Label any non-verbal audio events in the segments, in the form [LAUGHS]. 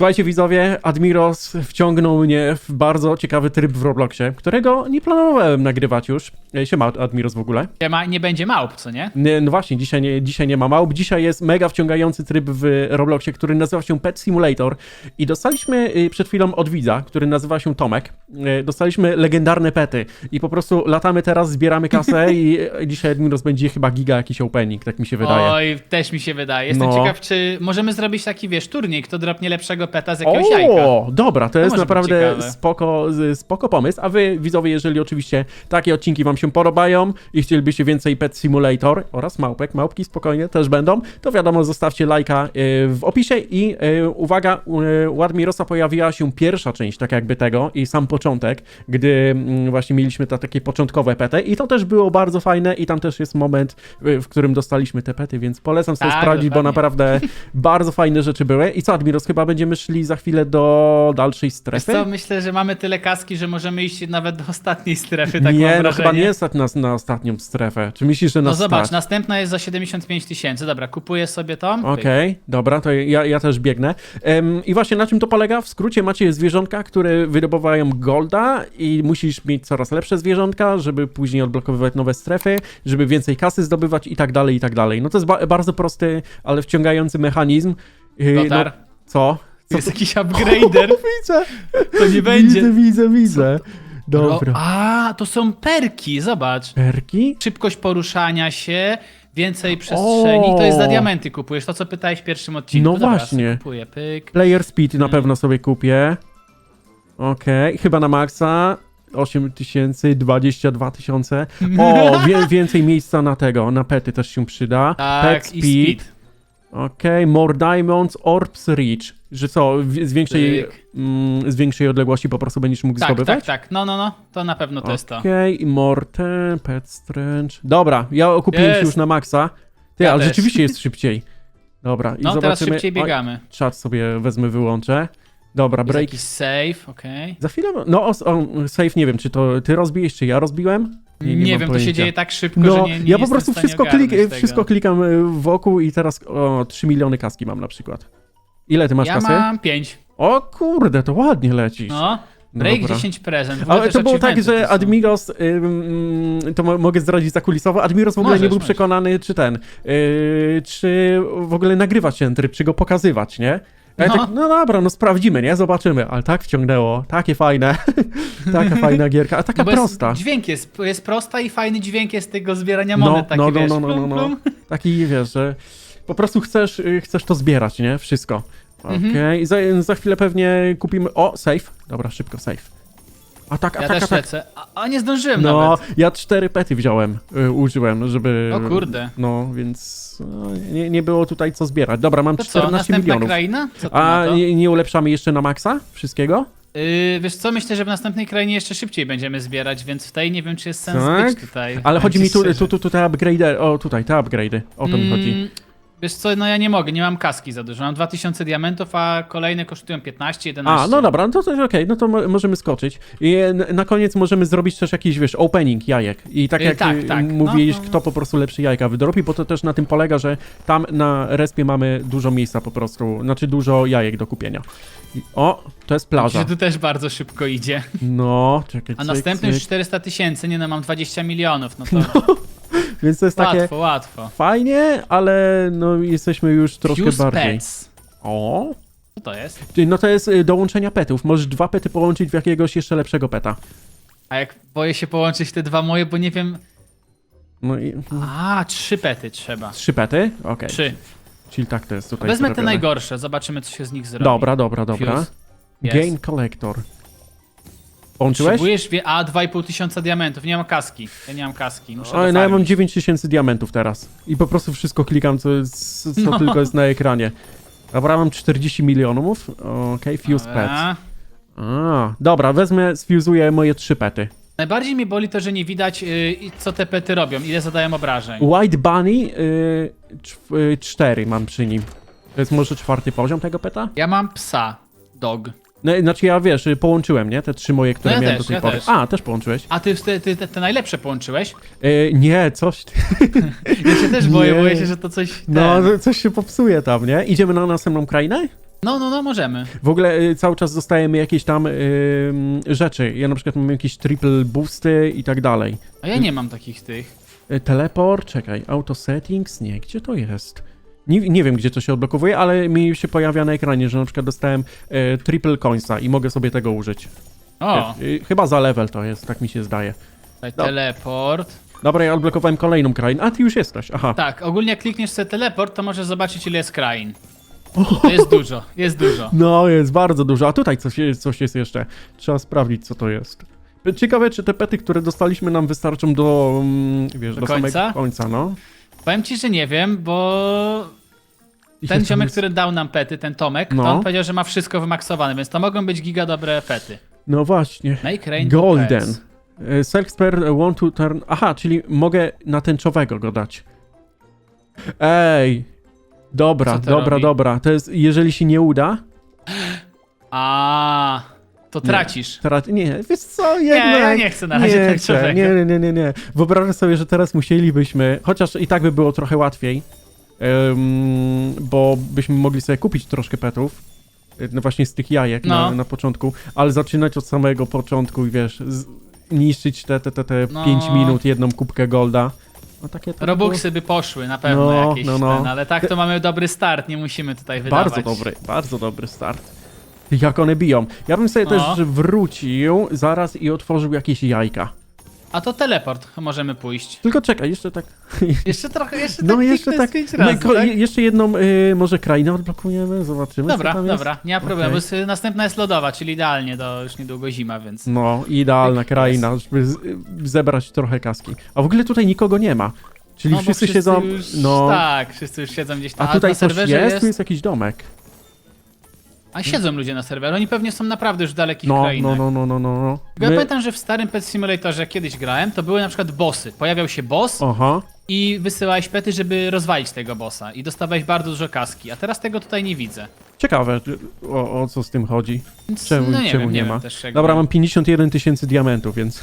Słuchajcie widzowie, Admiros wciągnął mnie w bardzo ciekawy tryb w Robloxie, którego nie planowałem nagrywać już. E, Siema Admiros w ogóle. Nie, ma, nie będzie małp, co nie? Nie, no właśnie, dzisiaj nie, dzisiaj nie ma małp. Dzisiaj jest mega wciągający tryb w Robloxie, który nazywa się Pet Simulator. I dostaliśmy y, przed chwilą od widza, który nazywa się Tomek, y, dostaliśmy legendarne pety. I po prostu latamy teraz, zbieramy kasę [LAUGHS] i dzisiaj Admiros będzie chyba giga jakiś opening, tak mi się wydaje. Oj, też mi się wydaje. Jestem No. ciekaw, czy możemy zrobić taki, wiesz, turniej, kto dropnie lepszego peta z jakiegoś jajka. O, dobra, to, jest może być naprawdę spoko, spoko pomysł. A wy, widzowie, jeżeli oczywiście takie odcinki wam się podobają i chcielibyście więcej Pet Simulator oraz małpek, małpki spokojnie też będą, to wiadomo, zostawcie lajka y, w opisie i y, uwaga, u Admirosa pojawiła się pierwsza część tak jakby tego i sam początek, gdy mm, właśnie mieliśmy te takie początkowe pety i to też było bardzo fajne i tam też jest moment, w którym dostaliśmy te pety, więc polecam sobie Tak, sprawdzić, bo naprawdę bardzo fajne rzeczy były. I co, Admiros, chyba będziemy szli za chwilę do dalszej Wiesz strefy? co, myślę, że mamy tyle kaski, że możemy iść nawet do ostatniej strefy, tak nie, mam no wrażenie. chyba nie stać nas na ostatnią strefę. Czy myślisz, że No nas zobacz, stać? następna jest za 75 tysięcy. Dobra, kupuję sobie to. Okej, dobra, to ja, ja też biegnę. Em, I właśnie na czym to polega? W skrócie macie zwierzątka, które wydobywają golda i musisz mieć coraz lepsze zwierzątka, żeby później odblokowywać nowe strefy, żeby więcej kasy zdobywać i tak dalej, i tak dalej. No to jest ba bardzo prosty, ale wciągający mechanizm. Yy. No, co? Co Jest jakiś [LAUGHS] upgrader. Widzę, To nie będzie. widzę, widzę, widzę. Dobra. A, to są perki, zobacz. Perki? Szybkość poruszania się, więcej przestrzeni. To jest za O! diamenty kupujesz, to co pytałeś w pierwszym odcinku. No Dobra, właśnie. Kupuję, pyk. Player speed Mm. na pewno sobie kupię. Okej, chyba na maksa. 8 tysięcy, 22 tysiące. O, [LAUGHS] wie, więcej miejsca na tego, na pety też się przyda. Tak, Pet i speed. Okej, more diamonds, orbs reach. Że co, z większej, mm, z większej odległości po prostu będziesz mógł Tak, zdobywać? tak, tak. No, no, no. To na pewno to jest to. Okej, more ten, pet strange. Dobra, ja kupiłem się już na maksa. Ty, Ja ale też. rzeczywiście jest szybciej. Dobra, i No, teraz zobaczymy. szybciej Oj, biegamy. czat sobie wezmę, wyłączę. Dobra, Jest break. jakiś save, okej. Za chwilę. No, o, o, safe nie wiem, czy to ty rozbijesz, czy ja rozbiłem? Nie, wiem, to się pojęcia. dzieje tak szybko, No, że nie, nie ja po jestem prostu w stanie wszystko, klik, ogarnąć wszystko tego. klikam y, wokół i teraz o, 3 miliony kaski mam na przykład. Ile ty masz Ja kasy? mam 5. O kurde, to ładnie lecisz. No. Break Dobra. 10 prezent. W ogóle Ale też to było tak, achievementy że tu są. Admiros, ym, to mo- mogę zdradzić zakulisowo, Admiros w ogóle nie był możesz. przekonany, czy ten, yy, czy w ogóle nagrywać ten tryb, czy go pokazywać, nie? Ja No. Tak, no dobra, no sprawdzimy, nie? Zobaczymy. Ale tak wciągnęło, takie fajne. [LAUGHS] Taka fajna gierka, a taka No bo jest- prosta. Dźwięk jest, jest prosta i fajny dźwięk jest tego zbierania No, monet. taki, no, no, wiesz, no, no, plum, no, plum. [LAUGHS] Taki, wiesz, że po prostu chcesz, y, chcesz to zbierać, nie? Wszystko. Okej, Mhm. i za, za chwilę pewnie kupimy... O, safe. Dobra, szybko, safe. A tak, a Ja tak, a też tak. lecę. A, nie zdążyłem No, nawet. ja cztery pety wziąłem, y, użyłem, żeby... O kurde. No, więc no, nie, nie było tutaj co zbierać. Dobra, mam To co, 14 następna milionów. kraina? Co ty A na to? nie, nie ulepszamy jeszcze na maksa wszystkiego? Yy, wiesz co, myślę, że w następnej krainie jeszcze szybciej będziemy zbierać, więc w tej nie wiem, czy jest sens Tak? być tutaj. Ale Powiem chodzi ci mi tu, szczerze. tu, tu, tu te upgrade'y, o tutaj, te upgrade'y, o to mi chodzi. Wiesz co, no ja nie mogę, nie mam kaski za dużo. Mam 2000 diamentów, a kolejne kosztują 15, 11. A, no dobra, no to coś okej, no to mo- możemy skoczyć. I e, n- na koniec możemy zrobić też jakiś, wiesz, opening jajek. I tak Y, jak tak, y, tak. No, mówiłeś, no, no. kto po prostu lepszy jajka wydrobi, bo to też na tym polega, że tam na respie mamy dużo miejsca po prostu, znaczy dużo jajek do kupienia. I, o, to jest plaża. Że tu też bardzo szybko idzie. No, czekaj, A cyk, następny już cyk. 400 tysięcy, nie no, mam 20 milionów, no to Więc to jest takie łatwo, łatwo. fajnie, ale no jesteśmy już troszkę Fuse bardziej. Pets. O, Co to jest? No to jest y, dołączenia petów. Możesz dwa pety połączyć w jakiegoś jeszcze lepszego peta. A jak boję się połączyć te dwa moje, bo nie wiem... No i A, trzy pety trzeba. trzy pety? Okej. Trzy. Czyli tak to jest tutaj Wezmę te zrobione. najgorsze, zobaczymy co się z nich zrobi. Dobra, dobra, dobra. Fuse. Game Collector. Połączyłeś? Potrzebujesz. A, 2,5 tysiąca diamentów, nie mam kaski. Ja nie mam kaski, muszę Oj, no ja mam dofarmić. 9000 diamentów teraz. I po prostu wszystko klikam, co, jest, co No. tylko jest na ekranie. Dobra, mam 40 milionów. Okej, Fuse. Dobra. A, dobra, wezmę, sfuzuję moje trzy pety. Najbardziej mnie boli to, że nie widać, yy, co te pety robią, ile zadają obrażeń. White Bunny, y, czw- y, cztery mam przy nim. To jest może czwarty poziom tego peta? Ja mam psa, dog. No, znaczy ja wiesz, połączyłem, nie? Te trzy moje, które ja miałem też, do tej ja pory. też. A, też połączyłeś. A ty te, ty, te, te najlepsze połączyłeś? Y, nie, coś. ty- [LAUGHS] Ja się też boję, Nie. boję się, że to coś... No, ten- coś się popsuje tam, nie? Idziemy na następną krainę? No, no, no, możemy. W ogóle y, cały czas dostajemy jakieś tam ym, rzeczy. Ja na przykład mam jakieś triple boosty i tak dalej. A ja nie mam takich tych. Y, Teleport, czekaj, auto settings, nie, gdzie to jest? Nie, nie wiem, gdzie to się odblokowuje, ale mi się pojawia na ekranie, że na przykład dostałem y, triple coinsa i mogę sobie tego użyć. O, Y, y, chyba za level to jest, tak mi się zdaje. tutaj no. teleport. Dobra, ja odblokowałem kolejną krainę. A, ty już jesteś, aha. Tak, ogólnie jak klikniesz sobie teleport, to możesz zobaczyć ile jest krain. To jest dużo, jest dużo. [LAUGHS] No, jest bardzo dużo. A tutaj coś, jest- coś jest jeszcze. Trzeba sprawdzić, co to jest. Ciekawe, czy te pety, które dostaliśmy, nam wystarczą do, mm, wiesz, Do do, końca? samego końca, no. Powiem ci, że nie wiem, bo ten ziomek, jest- który dał nam pety, ten Tomek, No. to on powiedział, że ma wszystko wymaksowane, więc to mogą być giga dobre pety. No właśnie. Make rain Golden. E, Self-spare want to turn... Aha, czyli mogę na tęczowego go dać. Ej. Dobra, dobra, robi? dobra. To jest, jeżeli się nie uda, A, to Nie. tracisz. teraz... Nie, wiesz co, Nie, jednak... ja nie chcę na razie nie, chcę. nie, nie, nie, nie, nie. Wyobrażam sobie, że teraz musielibyśmy, chociaż i tak by było trochę łatwiej, em, bo byśmy mogli sobie kupić troszkę petów, e, no właśnie z tych jajek na, No. na początku, ale zaczynać od samego początku i wiesz, z, niszczyć te, te, te, te No. 5 minut, jedną kubkę golda. No takie było Robuxy by poszły na pewno No, jakieś no, no. ten, ale tak to mamy dobry start, nie musimy tutaj wydawać. Bardzo dobry, bardzo dobry start. Jak one biją. Ja bym sobie No. też wrócił zaraz i otworzył jakieś jajka. A to teleport, możemy pójść. Tylko czekaj, jeszcze tak [LAUGHS] Jeszcze trochę, jeszcze No tak jeszcze kliknę tak. z pięć no, razy, i ko- tak? je- Jeszcze jedną y, może krainę odblokujemy, zobaczymy. co Dobra, tam jest. dobra, nie ma problemu. Okej. Następna jest lodowa, czyli idealnie, do już niedługo zima, więc. No, idealna Tak kraina, żeby z, y, zebrać trochę kaski. A w ogóle tutaj nikogo nie ma. Czyli No, bo wszyscy, siedzą. Już, no. Tak, wszyscy już siedzą gdzieś tam. A tutaj na coś serwerze jest. Tu jest jakiś domek. A siedzą ludzie na serwerze. Oni pewnie są naprawdę już w dalekich No, krainach. no, no, no, no, no, no. Ja My- pamiętam, że w starym Pet Simulatorze, jak kiedyś grałem, to były na przykład bossy. Pojawiał się boss Aha. i wysyłałeś pety, żeby rozwalić tego bossa. I dostawałeś bardzo dużo kaski. A teraz tego tutaj nie widzę. Ciekawe, o, o co z tym chodzi. Czemu, no nie czemu wiem, nie, nie ma? Też, Dobra, mam... mam 51 tysięcy diamentów, więc.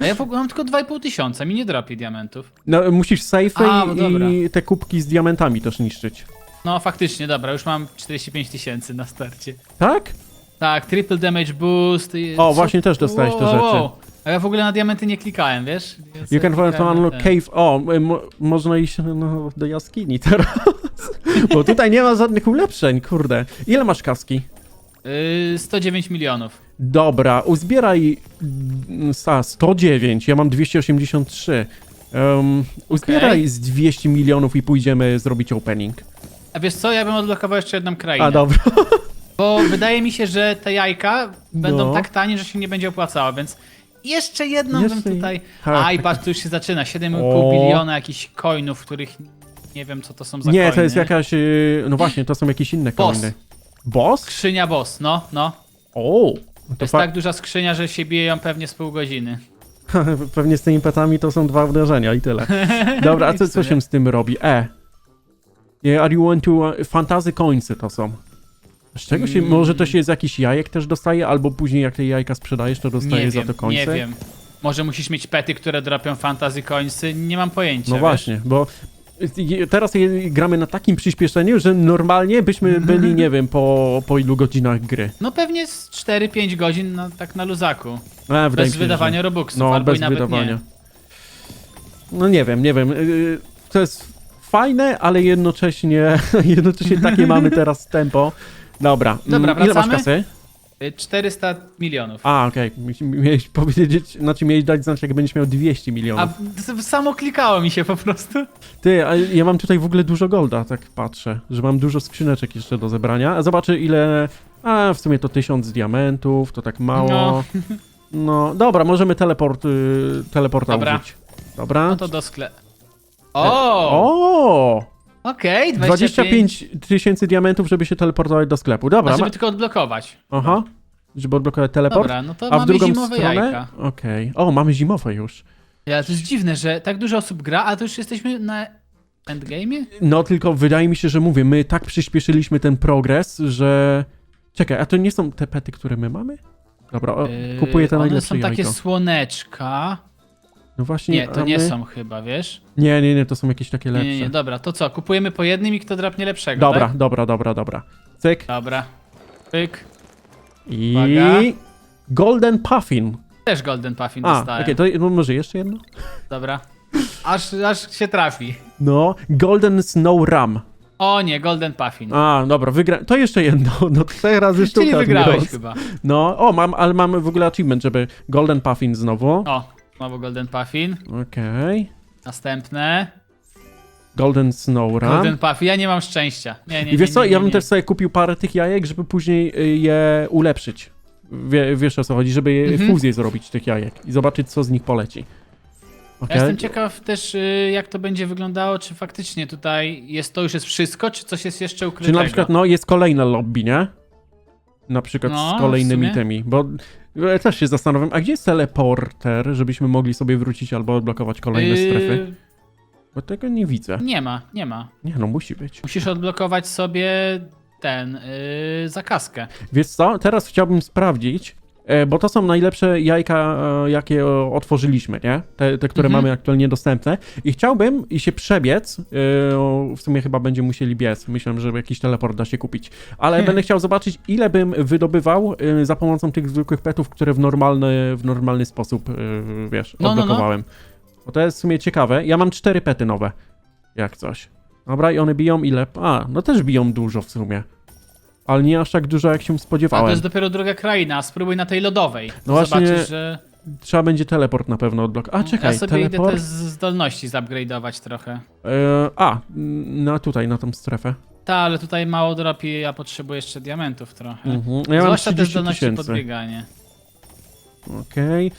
A ja w ogóle mam tylko 2,5 tysiąca, mi nie dropi diamentów. No, musisz safe'y A, no dobra. i te kubki z diamentami też niszczyć. No faktycznie, dobra, już mam 45 tysięcy na starcie. Tak? Tak, triple damage boost. i- O, co- właśnie też dostałeś te rzeczy. A ja w ogóle na diamenty nie klikałem, wiesz? Ja You can find klikałem ten. cave. O, mo, można iść no, do jaskini teraz. [LAUGHS] Bo tutaj nie ma żadnych ulepszeń, kurde. Ile masz kaski? Yy, 109 milionów. Dobra, uzbieraj mm, sa, 109, ja mam 283. Um, uzbieraj z 200 milionów i pójdziemy zrobić opening. A wiesz co, ja bym odblokował jeszcze jedną krainę. A dobra. [LAUGHS] Bo wydaje mi się, że te jajka będą No. tak tanie, że się nie będzie opłacało, więc jeszcze jedną Jeszcze bym tutaj... tak. A i patrz, tu już się zaczyna, 7,5 O. biliona jakichś coinów, których nie wiem co to są za Nie, coiny. to jest jakaś. y, No właśnie, to są jakieś inne Boss. coiny. Boss? Skrzynia boss, no, no. O! To To jest fa- tak duża skrzynia, że się bije ją pewnie z pół godziny. [LAUGHS] Pewnie z tymi petami to są dwa uderzenia i tyle. [LAUGHS] Dobra, a co, co się z tym robi? E. Yeah, Are you want to... uh, Fantazy coinsy to są. Z czego się... Mm. Może to się z jakichś jajek też dostaje, albo później jak te jajka sprzedajesz, to Nie dostajesz za to coinsy? nie wiem. Może musisz mieć pety, które dropią fantasy coinsy, nie mam pojęcia. No wiesz? właśnie, bo y, teraz gramy na takim przyspieszeniu, że normalnie byśmy byli, nie wiem, po, po ilu godzinach gry. No pewnie z 4-5 godzin tak na luzaku. A, Bez wydawania że... robuxów, No, albo bez i nawet wydawania. nie. No nie wiem, nie wiem. y, To jest fajne, ale jednocześnie, [LAUGHS] jednocześnie takie mamy teraz tempo. Dobra, Dobra, mm, ile masz wracamy? kasy? Y, 400 milionów. A, okej. Miałeś [LAUGHS] powiedzieć, znaczy miałeś dać znać, jak będziesz miał 200 A milionów. s- samo klikało mi się po prostu. Ty, a ja mam tutaj w ogóle dużo golda, tak patrzę, że mam dużo skrzyneczek jeszcze do zebrania. A zobaczę ile... A, w sumie to 1000 diamentów, to tak mało. No. No, dobra, możemy teleport, y, teleporta Dobra. użyć. Dobra. No to do sklepu. O! O! Okej, 25. 25 tysięcy diamentów, żeby się teleportować do sklepu. Dobra, A żeby ma... tylko odblokować. aha. Żeby odblokować teleport. Dobra, no to A w mamy drugą zimowe stronę? jajka. Okej. O, mamy zimowe już. Ja, to jest dziwne, że tak dużo osób gra, a to już jesteśmy na endgame'ie? No tylko wydaje mi się, że mówię, my tak przyspieszyliśmy ten progres, że... Czekaj, a to nie są te pety, które my mamy? Dobra, o, Yy, kupuję te One najlepsze są takie jajko. słoneczka. No właśnie, Nie, to nie my... są chyba, wiesz? Nie, nie, nie, to są jakieś takie Nie, lepsze. nie, nie, dobra, to co? Kupujemy po jednym i kto drapnie lepszego, Dobra, tak? dobra, dobra, dobra. Cyk. Dobra. Pyk. I... Uwaga. Golden Puffin. Też Golden Puffin A, dostałem. okej, to no, może jeszcze jedno? Dobra. Aż, aż się trafi. No, Golden Snow Ram. O nie, Golden Puffin. A, dobra, wygra... To jeszcze jedno. [LAUGHS] No, trzech razy sztuka. Czyli wygrałeś chyba. No, o, mam, ale mamy w ogóle achievement, żeby Golden Puffin znowu. O, znowu Golden Puffin. Okej. Następne. Golden Snow Ram. Golden Puffin. Ja nie mam szczęścia. Nie, nie, I wiesz nie, co, nie, ja nie, bym nie. też sobie kupił parę tych jajek, żeby później y, je ulepszyć. Wie, wiesz o co chodzi, żeby Mhm. fuzję zrobić tych jajek i zobaczyć, co z nich poleci. Ja Okej? jestem ciekaw też, y, jak to będzie wyglądało, czy faktycznie tutaj jest to już jest wszystko, czy coś jest jeszcze Czy ukrytego. na przykład, no, jest kolejne lobby, nie? Na przykład No, z kolejnymi tymi, bo ja też się zastanawiam, a gdzie jest teleporter, żebyśmy mogli sobie wrócić albo odblokować kolejne Y, strefy? Bo tego nie widzę. Nie ma, nie ma. Nie, no musi być. Musisz odblokować sobie ten, yy, zakaskę. Wiesz co, teraz chciałbym sprawdzić, bo to są najlepsze jajka, e, jakie e, otworzyliśmy, nie? Te, te które Mhm. mamy aktualnie dostępne. I chciałbym i się przebiec, e, w sumie chyba będziemy musieli biec, myślę, że jakiś teleport da się kupić, ale będę chciał zobaczyć, ile bym wydobywał e, za pomocą tych zwykłych petów, które w normalny, w normalny sposób, e, wiesz, No, no, no. odblokowałem. Bo to jest w sumie ciekawe. Ja mam cztery pety nowe, jak coś. Dobra, i one biją ile? A, no też biją dużo w sumie. Ale nie aż tak dużo, jak się A to spodziewałem. jest dopiero druga kraina, spróbuj na tej lodowej. No właśnie, Zobaczysz, że... Trzeba będzie teleport na pewno odblokować. A, czekaj, ja sobie teleport. idę te zdolności zupgrade'ować trochę. E, a, na tutaj, na tą strefę. Ta, ale tutaj mało dropi, ja potrzebuję jeszcze diamentów trochę. Mhm. Ja Zwłaszcza te 30 zdolności podbieganie. Okej.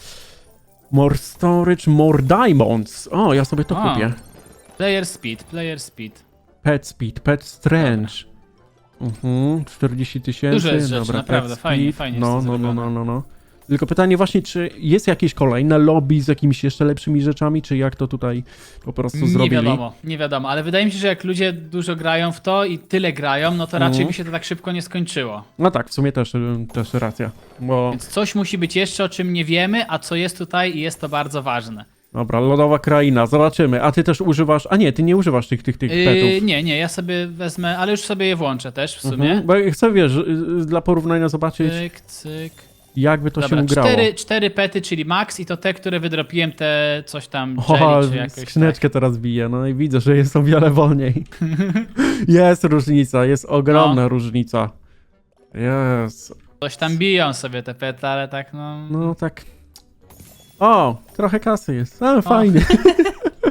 More storage, more diamonds. O, ja sobie to A. kupię. Player speed, player speed. Pet speed, pet strange. Mhm, 40 tysięcy. Dużo jest rzeczy, Dobra, naprawdę, pet fajnie, fajnie No, jest no, no, no, no, no. Tylko pytanie właśnie, czy jest jakieś kolejne lobby z jakimiś jeszcze lepszymi rzeczami, czy jak to tutaj po prostu Nie zrobili? wiadomo, nie wiadomo, ale wydaje mi się, że jak ludzie dużo grają w to i tyle grają, no to raczej Mhm. by się to tak szybko nie skończyło. No tak, w sumie też, też racja. Bo, Więc coś musi być jeszcze, o czym nie wiemy, a co jest tutaj i jest to bardzo ważne. Dobra, lodowa kraina, zobaczymy. A ty też używasz, a nie, ty nie używasz tych, tych, tych Yy, petów. nie, nie, ja sobie wezmę, ale już sobie je włączę też w sumie. Mhm, Bo chcę, wiesz, y, y, dla porównania zobaczyć, Cyk, cyk. jakby to Dobra, się grało. cztery, cztery pety, czyli max i to te, które wydropiłem, te coś tam O, jelly, czy jakoś tak. skrzyneczkę teraz bije, no i widzę, że jest o wiele wolniej. [LAUGHS] jest różnica, jest ogromna No. różnica. Jest. Coś tam biją sobie te pety, ale tak no... No tak. O, trochę kasy jest. A, fajnie. [LAUGHS]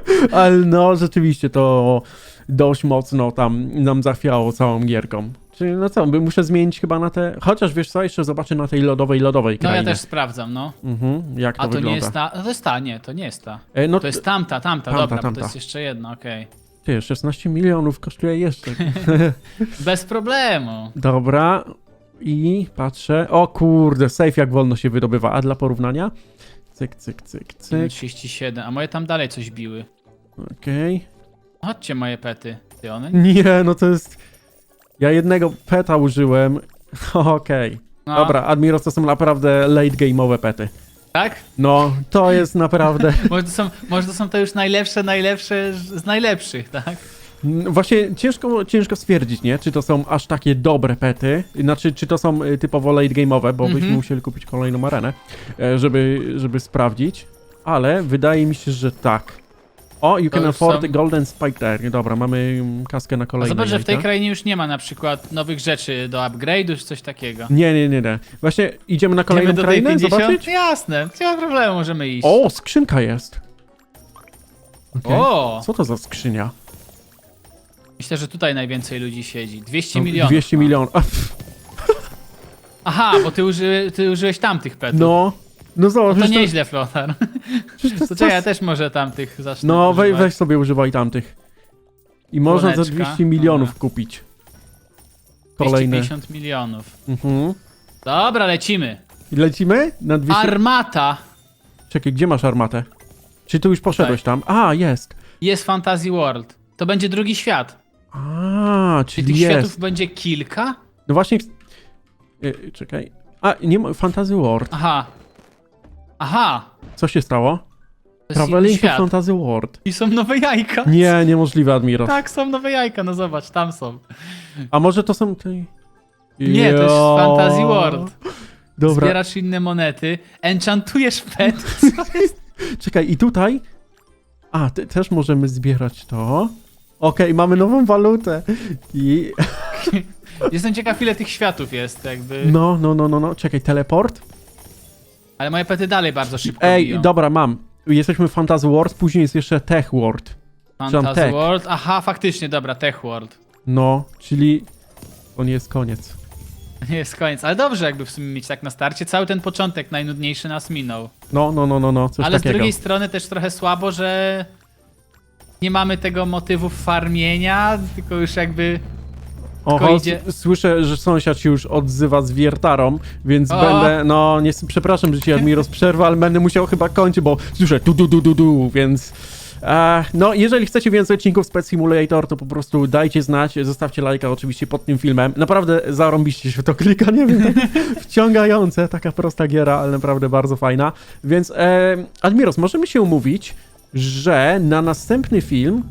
[LAUGHS] Ale no, rzeczywiście to dość mocno tam nam zachwiało całą gierką. Czyli no co, by muszę zmienić chyba na te. Chociaż wiesz co, jeszcze zobaczę na tej lodowej, lodowej No ja też sprawdzam, no. Mhm, jak to A to wygląda. nie jest ta, no to jest ta, nie, to nie jest ta. E, no To jest tamta, tamta, Tamta, dobra, bo tamta. to jest jeszcze jedna, okej. Ty, 16 milionów kosztuje jeszcze. [LAUGHS] Bez problemu. Dobra. I patrzę. O kurde, safe jak wolno się wydobywa. A dla porównania? Cyk, cyk, cyk, cyk. 37, a moje tam dalej coś biły. Okej. Chodźcie moje pety. Ty one? Nie, no to jest. Ja jednego peta użyłem. [LAUGHS] Okej. No, Dobra, Admiros to są naprawdę late game'owe pety. Tak? No, to jest naprawdę. [LAUGHS] Może to, są, może to są te już najlepsze, najlepsze z najlepszych, tak? Właśnie ciężko, ciężko stwierdzić, nie? Czy to są aż takie dobre pety, znaczy, czy to są y, typowo late game'owe, bo byśmy Mhm. musieli kupić kolejną arenę, e, żeby, żeby sprawdzić, ale wydaje mi się, że tak. O, you To can afford są- golden spike there. Dobra, mamy mm, kaskę na A kolejne zobacz, że w tej krainie już nie ma na przykład nowych rzeczy do upgrade'u czy coś takiego. Nie, nie, nie, nie. Właśnie idziemy na kolejną Idziemy do krainę 50? zobaczyć? Jasne, nie ma problemu, możemy iść. O, skrzynka jest. Okej. O! Co to za skrzynia? Myślę, że tutaj najwięcej ludzi siedzi. 200 No, milionów. 200 ma. milionów. [LAUGHS] Aha, bo ty, uży, ty użyłeś tamtych petów. No, no zobacz. To przecież nieźle, Flotar. przecież [LAUGHS] to To ja też może tamtych zacznę No, we, weź sobie używaj tamtych. I można za Słoneczka. 200 milionów Dobra. kupić. Kolejne. 250 milionów. Mhm. Dobra, lecimy. I lecimy? Na 200... Armata Czekaj, gdzie masz armatę? Czy ty już poszedłeś tam? A, jest. jest Fantasy World. To będzie drugi świat. A, Czy czyli tych jest. światów będzie kilka? No właśnie... y, czekaj. A, nie ma... Fantasy World. Aha. Aha. Co się stało? To jest inny Traveling to świat. Fantasy World. I są nowe jajka. Nie, niemożliwe, Admiro. Tak, są nowe jajka, no zobacz, tam są. A może to są... Te... Nie, to jest Jo. Fantasy World. Dobra, Zbierasz inne monety, enchantujesz pet. [LAUGHS] czekaj, i tutaj... A, ty, też możemy zbierać to. Okej, mamy nową walutę. I... [LAUGHS] Jestem ciekaw, ile tych światów jest, jakby. No, no, no, no, no, czekaj, teleport? Ale moje pety dalej bardzo szybko Ej, biją. dobra, mam. Jesteśmy w Fantasy Wars, później jest jeszcze Tech World. Fantasy Tech. World. Aha, faktycznie, dobra, Tech World. No, czyli... To nie jest koniec. [LAUGHS] Nie jest koniec, ale dobrze jakby w sumie mieć tak na starcie. Cały ten początek najnudniejszy nas minął. No, no, no, no, no, coś ale z takiego. drugiej strony też trochę słabo, że nie mamy tego motywu farmienia, tylko już jakby Oho, idzie- s- słyszę, że sąsiad się już odzywa z wiertarą, więc O. będę, no, nie, przepraszam, że ci Admiros przerwę, ale będę musiał chyba kończyć, bo słyszę tu, du, du, du, du, więc... E, no, jeżeli chcecie więcej odcinków z Pet Simulator, to po prostu dajcie znać, zostawcie lajka oczywiście pod tym filmem. Naprawdę zarąbiście się w to klika, nie wiem, tak [LAUGHS] wciągające, taka prosta giera, ale naprawdę bardzo fajna. Więc, e, Admiros, możemy się umówić, że na następny film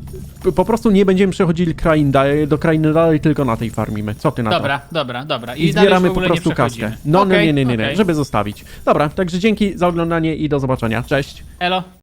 po prostu nie będziemy przechodzili krain dalej, do krainy dalej, tylko na tej farmimy. Co ty na to? Dobra, dobra, dobra. I, I, zbieramy po prostu kaskę. No, Okej, nie, nie, nie, nie, okej. żeby zostawić. Dobra, także dzięki za oglądanie i do zobaczenia. Cześć. Elo.